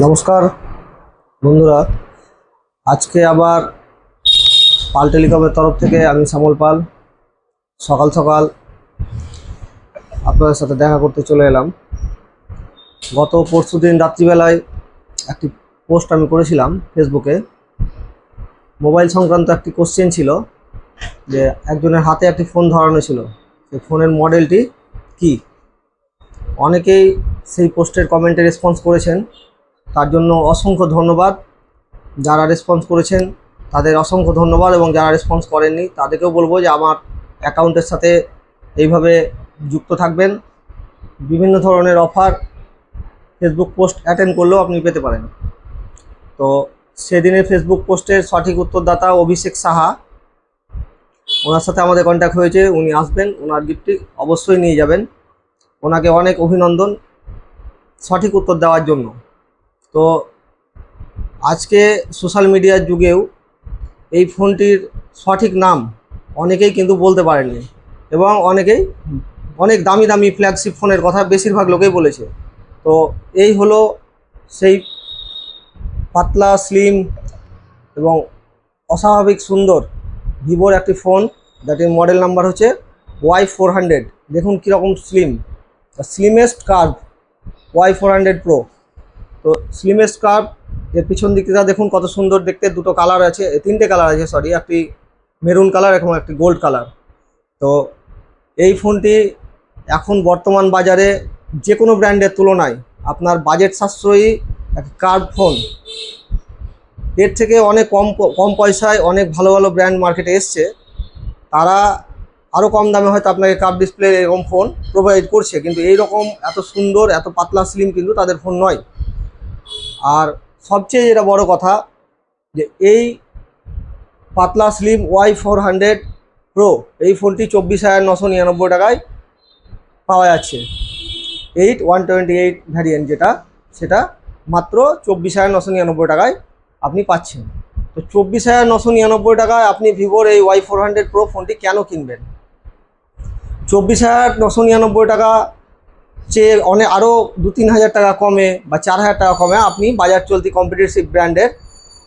নমস্কার, বন্ধুরা। আজকে আবার পাল টেলিকমের তরফ থেকে আমি শ্যামল পাল। সকাল সকাল আপনাদের সাথে দেখা করতে চলে এলাম। গত পরশু দিন রাত্রিবেলায় একটি পোস্ট আমি করেছিলাম ফেসবুকে মোবাইল সংক্রান্ত একটি কোশ্চেন ছিল যে একজনের হাতে একটি ফোন ধরানো ছিল। সেই ফোনের মডেলটি কি? অনেকেই সেই পোস্টের কমেন্টে রেসপন্স করেছেন। তার জন্য অসংখ্য ধন্যবাদ। যারা রেসপন্স করেছেন, তাদের অসংখ্য ধন্যবাদ এবং যারা রেসপন্স করেননি, তাদেরকেও বলব যে আমার অ্যাকাউন্টের সাথে এইভাবে যুক্ত থাকবেন। বিভিন্ন ধরনের অফার ফেসবুক পোস্ট অ্যাটেন্ড করলেও আপনি পেতে পারেন। তো সেদিনের ফেসবুক পোস্টের সঠিক উত্তরদাতা অভিষেক সাহা। ওনার সাথে আমাদের কন্ট্যাক্ট হয়েছে, উনি আসবেন, ওনার গিফটটি অবশ্যই নিয়ে যাবেন। ওনাকে অনেক অভিনন্দন সঠিক উত্তর দেওয়ার জন্য। তো আজকে সোশ্যাল মিডিয়ার যুগেও এই ফোনটির সঠিক নাম অনেকেই কিন্তু বলতে পারেনি এবং অনেকেই অনেক দামি দামি ফ্ল্যাগশিপ ফোনের কথা বেশিরভাগ লোকেই বলেছে। তো এই হলো সেই পাতলা স্লিম এবং অস্বাভাবিক সুন্দর ভিভোর একটি ফোন যাটির মডেল নাম্বার হচ্ছে ওয়াই ফোর হান্ড্রেড দেখুন কীরকম slim slimmest curve Y four hundred pro তো স্লিমেস্ট কার্ভ এর পিছন দিকটা দেখুন, কত সুন্দর দেখতে, দুটো কালার আছে তিনটে কালার আছে সরি একটি মেরুন কালার এবং একটি গোল্ড কালার তো এই ফোনটি এখন বর্তমান বাজারে যে কোনো ব্র্যান্ডের তুলনায় আপনার বাজেট সাশ্রয়ী এক কার্ড ফোন এর থেকে অনেক কম কম পয়সায় অনেক ভালো ভালো ব্র্যান্ড মার্কেটে এসছে। তারা আরও কম দামে হয়তো আপনাকে কাপ ডিসপ্লে এরকম ফোন প্রোভাইড করছে, কিন্তু এই রকম এত সুন্দর, এত পাতলা স্লিম কিন্তু তাদের ফোন নয়। আর সবচেয়ে যেটা বড় কথা, যে এই পাতলা slim Y four hundred pro এই ফোনটি চব্বিশ হাজার নশো নিরানব্বই টাকায় পাওয়া যাচ্ছে। Eight one twenty eight variant যেটা, সেটা মাত্র চব্বিশ হাজার নশো নিরানব্বই টাকায় আপনি পাচ্ছেন। তো চব্বিশ হাজার নশো নিরানব্বই টাকায় আপনি ভিভোর এই ওয়াই ফোর হান্ড্রেড প্রো ফোনটি কেন কিনবেন? চব্বিশ হাজার নশো নিরানব্বই টাকা চেয়ে অনেক আরও দু তিন হাজার টাকা কমে বা চার হাজার টাকা কমে। আপনি বাজার চলতি কম্পিটিটিভ ব্র্যান্ডের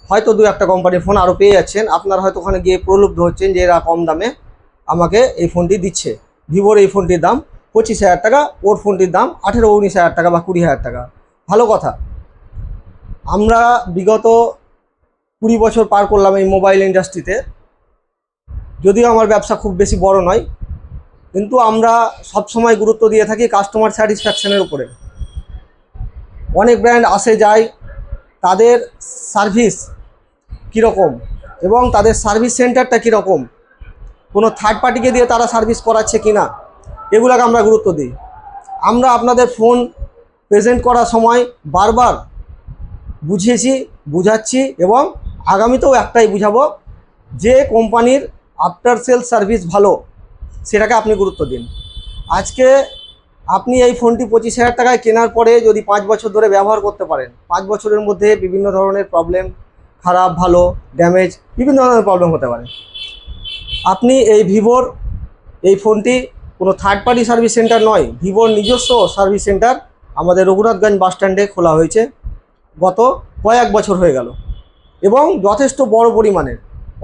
হয়তো দু একটা কোম্পানির ফোন আরও পেয়ে যাচ্ছেন। আপনার হয়তো ওখানে গিয়ে প্রলুব্ধ হচ্ছেন যে এরা কম দামে আমাকে এই ফোনটি দিচ্ছে। ভিভোর এই ফোনটির দাম পঁচিশ হাজার টাকা, ওর ফোনটির দাম আঠেরো, উনিশ হাজার টাকা বা কুড়ি হাজার টাকা। ভালো কথা। আমরা বিগত কুড়ি বছর পার করলাম এই মোবাইল ইন্ডাস্ট্রিতে যদিও আমার ব্যবসা খুব বেশি বড় নয় কিন্তু আমরা সবসময় গুরুত্ব দিয়ে থাকি কাস্টমার স্যাটিসফ্যাকশনের উপরে। অনেক ব্র্যান্ড আসে, যায়, তাদের সার্ভিস কীরকম এবং তাদের সার্ভিস সেন্টারটা কীরকম? কোনো থার্ড পার্টিকে দিয়ে তারা সার্ভিস করাচ্ছে কি না এগুলোকে আমরা গুরুত্ব দিই। আমরা আপনাদের ফোন প্রেজেন্ট করার সময় বারবার বুঝিয়েছি, বুঝাচ্ছি এবং আগামীতেও একটাই বুঝাবো, যে কোম্পানির আফটার সেল সার্ভিস ভালো সেটাকে আপনি গুরুত্ব দিন। আজকে আপনি এই ফোনটি পঁচিশ হাজার টাকায় কেনার পরে যদি পাঁচ বছর ধরে ব্যবহার করতে পারেন, পাঁচ বছরের মধ্যে বিভিন্ন ধরনের প্রবলেম খারাপ, ভালো ড্যামেজ বিভিন্ন ধরনের প্রবলেম হতে পারে। আপনি এই ভিভোর এই ফোনটি কোনো থার্ড পার্টি সার্ভিস সেন্টার নয়, ভিভোর নিজস্ব সার্ভিস সেন্টার আমাদের রঘুনাথগঞ্জ বাস স্ট্যান্ডে খোলা হয়েছে। গত কয়েক বছর হয়ে গেল এবং যথেষ্ট বড় পরিমাণের।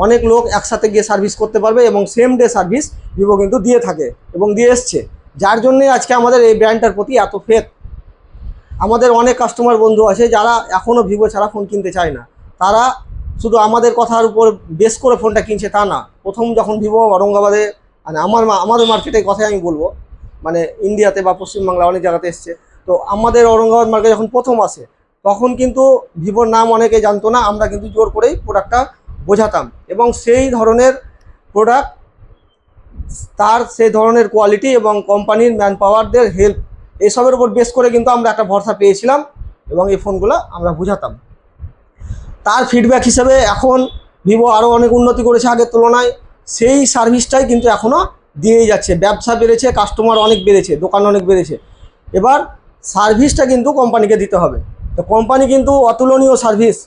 অনেক লোক একসাথে গিয়ে সার্ভিস করতে পারবে এবং সেম ডে সার্ভিস ভিভো কিন্তু দিয়ে থাকে এবং দিয়ে এসছে। যার জন্যে আজকে আমাদের এই ব্র্যান্ডটার প্রতি এত ফেক আমাদের অনেক কাস্টমার বন্ধু আছে যারা এখনও ভিভো ছাড়া ফোন কিনতে চায় না। তারা শুধু আমাদের কথার উপর বেস করে ফোনটা কিনছে তা না। প্রথম যখন ভিভো ঔরঙ্গাবাদে মানে আমার আমাদের মার্কেটের কথাই আমি বলব মানে ইন্ডিয়াতে বা পশ্চিমবাংলা অনেক জায়গাতে এসছে। তো আমাদের ঔরঙ্গাবাদ মার্কেট যখন প্রথম আসে, তখন কিন্তু ভিভোর নাম অনেকে জানতো না, আমরা কিন্তু জোর করেই প্রোডাক্টটা বোঝাতাম এবং সেই ধরনের প্রোডাক্ট তার সেই ধরনের কোয়ালিটি এবং কোম্পানির ম্যান পাওয়ারদের হেল্প এসবের উপর বেস করে কিন্তু আমরা একটা ভরসা পেয়েছিলাম এবং এই ফোনগুলো আমরা বোঝাতাম। তার ফিডব্যাক হিসেবে এখন ভিভো আরও অনেক উন্নতি করেছে আগের তুলনায়। সেই সার্ভিসটাই কিন্তু এখনও দিয়েই যাচ্ছে। ব্যবসা বেড়েছে কাস্টমার অনেক বেড়েছে, দোকান অনেক বেড়েছে। এবার সার্ভিসটা কিন্তু কোম্পানিকে দিতে হবে। তো কোম্পানি কিন্তু অতুলনীয় সার্ভিস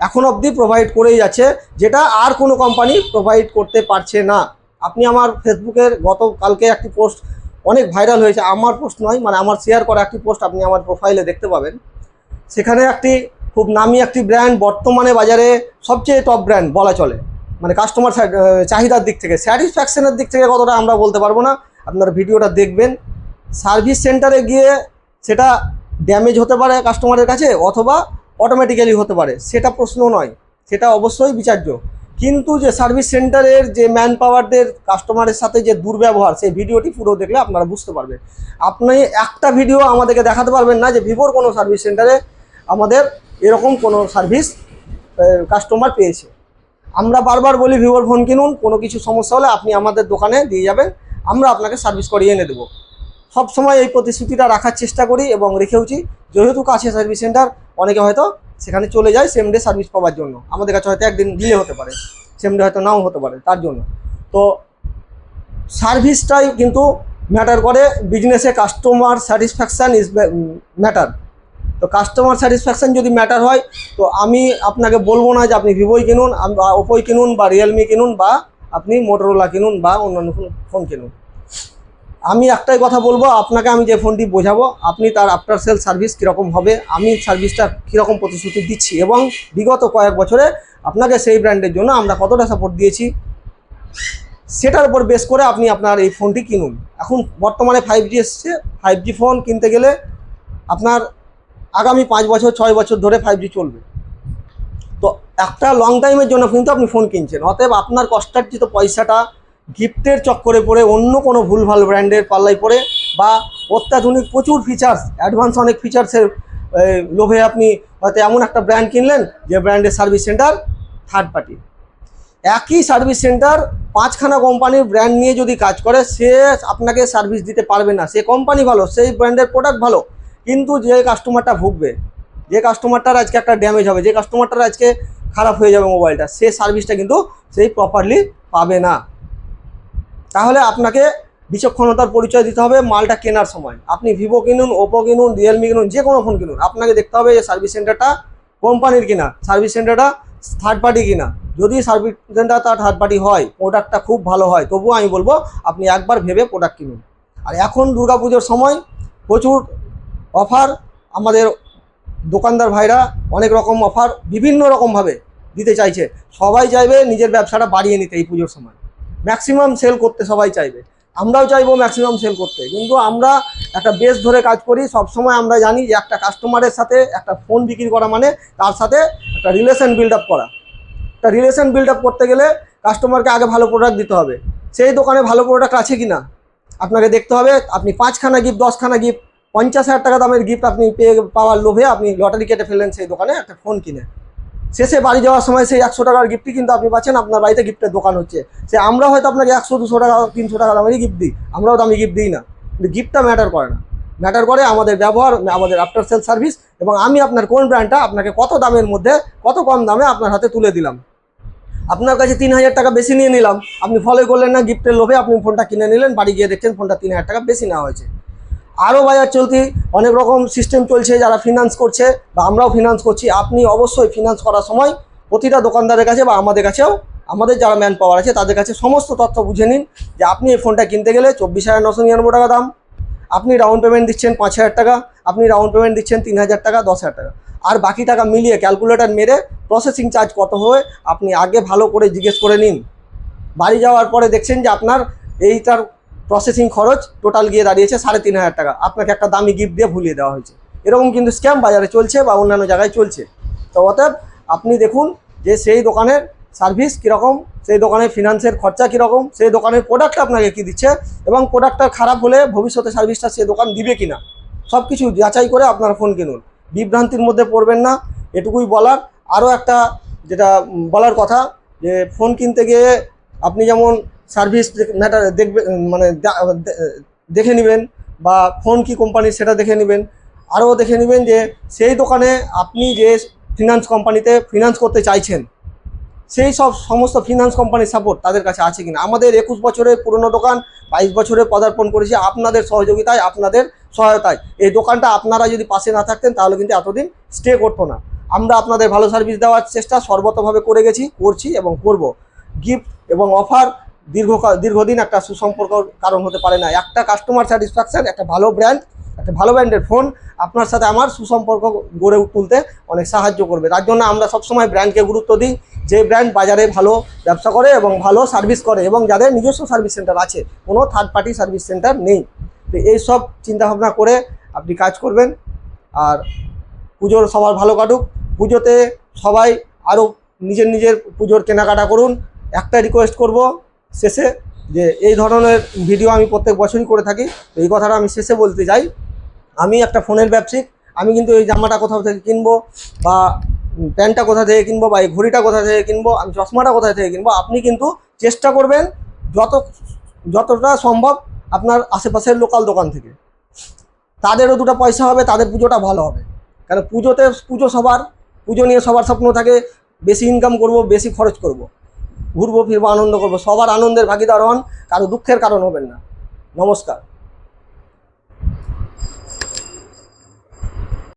এখন অবধি প্রোভাইড করেই যাচ্ছে, যেটা আর কোনো কোম্পানি প্রোভাইড করতে পারছে না। আপনি আমার ফেসবুকের গতকালকে একটি পোস্ট অনেক ভাইরাল হয়েছে, আমার পোস্ট নয় মানে আমার শেয়ার করা একটি পোস্ট আপনি আমার প্রোফাইলে দেখতে পাবেন। সেখানে একটি খুব নামি একটি ব্র্যান্ড বর্তমানে বাজারে সবচেয়ে টপ ব্র্যান্ড বলা চলে। মানে কাস্টমার চাহিদার দিক থেকে স্যাটিসফ্যাকশনের দিক থেকে কতটা আমরা বলতে পারব না, আপনারা ভিডিওটা দেখবেন। সার্ভিস সেন্টারে গিয়ে সেটা ড্যামেজ হতে পারে কাস্টমারের কাছে, অথবা অটোমেটিক্যালি হতে পারে। সেটা প্রশ্ন নয়, সেটা অবশ্যই বিচার্য। কিন্তু যে সার্ভিস সেন্টারের যে ম্যান পাওয়ারদের কাস্টমারের সাথে যে দুর্ব্যবহার, সেই ভিডিওটি পুরো দেখলে আপনারা বুঝতে পারবেন আপনি একটা ভিডিও আমাদেরকে দেখাতে পারবেন না যে ভিভোর কোনো সার্ভিস সেন্টারে আমাদের এরকম কোনো সার্ভিস কাস্টমার পেয়েছে। আমরা বারবার বলি ভিভোর ফোন কিনুন, কোনো কিছু সমস্যা হলে আপনি আমাদের দোকানে দিয়ে যাবেন, আমরা আপনাকে সার্ভিস করিয়ে এনে দেবো। সব সময় এই প্রতিশ্রুতিটা রাখার চেষ্টা করি এবং রেখেওছি যেহেতু কাছে সার্ভিস সেন্টার অনেকে হয়তো সেখানে চলে যায় সেম ডে সার্ভিস পাওয়ার জন্য। আমাদের কাছে হয়তো একদিন ডিলে হতে পারে সেম ডে হয়তো নাও হতে পারে, তার জন্য। তো সার্ভিসটাই কিন্তু ম্যাটার করে বিজনেসে কাস্টমার স্যাটিসফ্যাকশান ইজ ম্যাটার তো কাস্টমার স্যাটিসফ্যাকশান যদি ম্যাটার হয়, তো আমি আপনাকে বলব না যে আপনি ভিভোই কিনুন বা ওপোই কিনুন, বা রিয়েলমি কিনুন, বা আপনি মোটরোলা কিনুন, বা অন্যান্য ফোন কিনুন। আমি একটাই কথা বলব, আপনাকে আমি যে ফোনটি বোঝাবো, আপনি তার আফটার সেল সার্ভিস কীরকম হবে, আমি সার্ভিসটা কীরকম প্রতিশ্রুতি দিচ্ছি এবং বিগত কয়েক বছরে আপনাকে সেই ব্র্যান্ডের জন্য আমরা কতটা সাপোর্ট দিয়েছি, সেটার উপর বেস করে আপনি আপনার এই ফোনটি কিনুন। এখন বর্তমানে ফাইভ জি এসছে ফাইভ জি ফোন কিনতে গেলে আপনার আগামী পাঁচ বছর, ছয় বছর ধরে ফাইভ জি চলবে। তো একটা লং টাইমের জন্য কিন্তু আপনি ফোন কিনছেন, অতএব আপনার কষ্টার্জিত পয়সাটা গিফটের চক্করে পড়ে অন্য কোনো ভুলভাল ব্র্যান্ডের পাল্লায় পড়ে বা অত্যাধুনিক প্রচুর ফিচার্স অ্যাডভান্স অনেক ফিচার্সের লোভে আপনি হয়তো এমন একটা ব্র্যান্ড কিনলেন যে ব্র্যান্ডের সার্ভিস সেন্টার থার্ড পার্টি একই সার্ভিস সেন্টার পাঁচখানা কোম্পানির ব্র্যান্ড নিয়ে যদি কাজ করে, সে আপনাকে সার্ভিস দিতে পারবে না। সে কোম্পানি ভালো, সেই ব্র্যান্ডের প্রোডাক্ট ভালো, কিন্তু যে কাস্টমারটা ভুগবে, যে কাস্টমারটার আজকে একটা ড্যামেজ হবে, যে কাস্টমারটার আজকে খারাপ হয়ে যাবে মোবাইলটা সে সার্ভিসটা কিন্তু সেই প্রপারলি পাবে না। তাহলে আপনাকে বিচক্ষণতার পরিচয় দিতে হবে মালটা কেনার সময়। আপনি ভিভো কিনুন, ওপো কিনুন, রিয়েলমি কিনুন, যে কোনো ফোন কিনুন। আপনাকে দেখতে হবে যে সার্ভিস সেন্টারটা কোম্পানির কিনা সার্ভিস সেন্টারটা থার্ড পার্টি কিনা। যদি সার্ভিস সেন্টার তার থার্ড পার্টি হয় প্রোডাক্টটা খুব ভালো হয়, তবুও আমি বলব আপনি একবার ভেবে প্রোডাক্ট কিনুন। আর এখন দুর্গাপুজোর সময় প্রচুর অফার আমাদের দোকানদার ভাইরা অনেক রকম অফার বিভিন্ন রকমভাবে দিতে চাইছে। সবাই চাইবে নিজের ব্যবসাটা বাড়িয়ে নিতে এই পুজোর সময়। ম্যাক্সিমাম সেল করতে সবাই চাইবে। আমরাও চাইব ম্যাক্সিমাম সেল করতে। কিন্তু আমরা একটা বেস ধরে কাজ করি সব সময় আমরা জানি যে একটা কাস্টমারের সাথে একটা ফোন বিক্রি করা মানে তার সাথে একটা রিলেশন বিল্ড আপ করা। একটা রিলেশন বিল্ড আপ করতে গেলে কাস্টমারকে আগে ভালো প্রোডাক্ট দিতে হবে। সেই দোকানে ভালো প্রোডাক্ট আছে কি না আপনাকে দেখতে হবে, আপনি পাঁচখানা গিফট দশখানা গিফট পঞ্চাশ হাজার টাকা দামের গিফট আপনি পেয়ে পাওয়ার লোভে আপনি লটারি কেটে ফেললেন সেই দোকানে একটা ফোন কিনে। শেষে বাড়ি যাওয়ার সময় সেই একশো টাকার গিফটই কিন্তু আপনি পাচ্ছেন, আপনার বাড়িতে গিফটের দোকান হচ্ছে। সে আমরা হয়তো আপনাকে একশো, দুশো টাকা, তিনশো টাকা দামেরই গিফট দিই, আমরাও দামি গিফট দিই না। কিন্তু গিফটটা ম্যাটার করে না। ম্যাটার করে আমাদের ব্যবহার, আমাদের আফটার সেল সার্ভিস এবং আমি আপনার কোন ব্র্যান্ডটা আপনাকে কত দামের মধ্যে, কত কম দামে আপনার হাতে তুলে দিলাম। আপনার কাছে তিন হাজার টাকা বেশি নিয়ে নিলাম। আপনি ফলো করলেন না গিফটের লোভে, আপনি ফোনটা কিনে নিলেন, বাড়ি গিয়ে দেখছেন ফোনটা তিন হাজার টাকা বেশি নেওয়া হয়েছে। আরও বাজার চলতি অনেক রকম সিস্টেম চলছে, যারা ফিনান্স করছে বা আমরাও ফিনান্স করছি। আপনি অবশ্যই ফিনান্স করার সময় প্রতিটা দোকানদারের কাছে বা আমাদের কাছেও, আমাদের যারা ম্যান পাওয়ার আছে, তাদের কাছে সমস্ত তথ্য বুঝে নিন যে আপনি এই ফোনটা কিনতে গেলে চব্বিশ হাজার নশো নিরানব্বই টাকা দাম। আপনি রাউন্ড পেমেন্ট দিচ্ছেন পাঁচ হাজার টাকা, আপনি রাউন্ড পেমেন্ট দিচ্ছেন তিন হাজার টাকা, দশ হাজার টাকা। আর বাকি টাকা মিলিয়ে ক্যালকুলেটার মেরে প্রসেসিং চার্জ কত হবে, আপনি আগে ভালো করে জিজ্ঞেস করে নিন। বাড়ি যাওয়ার পরে দেখছেন যে আপনার এইটার প্রসেসিং খরচ টোটাল গিয়ে দাঁড়িয়েছে সাড়ে তিন হাজার টাকা। আপনাকে একটা দামি গিফট দিয়ে ভুলিয়ে দেওয়া হয়েছে। এরকম কিন্তু স্ক্যাম বাজারে চলছে বা অন্যান্য জায়গায় চলছে। তো অতএব আপনি দেখুন যে সেই দোকানের সার্ভিস কীরকম, সেই দোকানের ফিনান্সের খরচা কীরকম, সেই দোকানের প্রোডাক্ট আপনাকে কী দিচ্ছে এবং প্রোডাক্টটা খারাপ হলে ভবিষ্যতে সার্ভিসটা সে দোকান দিবে কি না সব কিছু যাচাই করে আপনার ফোন কিনুন। বিভ্রান্তির মধ্যে পড়বেন না। এটুকুই বলার। আরও একটা যেটা বলার কথা যে ফোন কিনতে গিয়ে আপনি যেমন সার্ভিস ম্যাটার দেখবে মানে দেখে নেবেন বা ফোন কি কোম্পানির সেটা দেখে নেবেন। আরও দেখে নেবেন যে সেই দোকানে আপনি যে ফিনান্স কোম্পানিতে ফিনান্স করতে চাইছেন, সেই সব সমস্ত ফিনান্স কোম্পানির সাপোর্ট তাদের কাছে আছে কিনা? আমাদের একুশ বছরের পুরনো দোকান, বাইশ বছরে পদার্পণ করেছি, আপনাদের সহযোগিতায়, আপনাদের সহায়তায়। এই দোকানটা আপনারা যদি পাশে না থাকতেন, তাহলে কিন্তু এতদিন স্টে করতো না। আমরা আপনাদের ভালো সার্ভিস দেওয়ার চেষ্টা সর্বতভাবে করে গেছি, করছি এবং করব। গিফট এবং অফার দীর্ঘ দীর্ঘদিন একটা সুসম্পর্ক কারণ হতে পারে না। একটা কাস্টমার স্যাটিসফ্যাকশন একটা ভালো ব্র্যান্ড একটা ভালো ব্র্যান্ডের ফোন আপনার সাথে আমার সুসম্পর্ক গড়ে তুলতে অনেক সাহায্য করবে। তার জন্য আমরা সবসময় ব্র্যান্ডকে গুরুত্ব দিই। যে ব্র্যান্ড বাজারে ভালো ব্যবসা করে এবং ভালো সার্ভিস করে এবং যাদের নিজস্ব সার্ভিস সেন্টার আছে, কোনো থার্ড পার্টি সার্ভিস সেন্টার নেই। তো এইসব চিন্তাভাবনা করে আপনি কাজ করবেন। আর পুজোর সবার ভালো কাটুক। পুজোতে সবাই আরও নিজের নিজের পুজোর কেনাকাটা করুন। একটা রিকোয়েস্ট করব শেষে যে এই ধরনের ভিডিও আমি প্রত্যেক বছরই করে থাকি, তো এই কথাটা আমি শেষে বলতে চাই। আমি একটা ফোনের ব্যবসায়িক, আমি কিন্তু এই জামাটা কোথাও থেকে কিনবো বা প্যান্টটা কোথা থেকে কিনবো বা এই ঘড়িটা কোথা থেকে কিনবো, আমি চশমাটা কোথা থেকে কিনবো, আপনি কিন্তু চেষ্টা করবেন যত, যতটা সম্ভব আপনার আশেপাশের লোকাল দোকান থেকে। তাদেরও দুটো পয়সা হবে, তাদের পুজোটা ভালো হবে। কারণ পুজোতে পুজো সবার, পুজো নিয়ে সবার স্বপ্ন থাকে, বেশি ইনকাম করব, বেশি খরচ করব। ঘুরবো ফিরবো আনন্দ করব। সবার আনন্দের ভাগিদার হন কারও দুঃখের কারণ হবেন না। নমস্কার।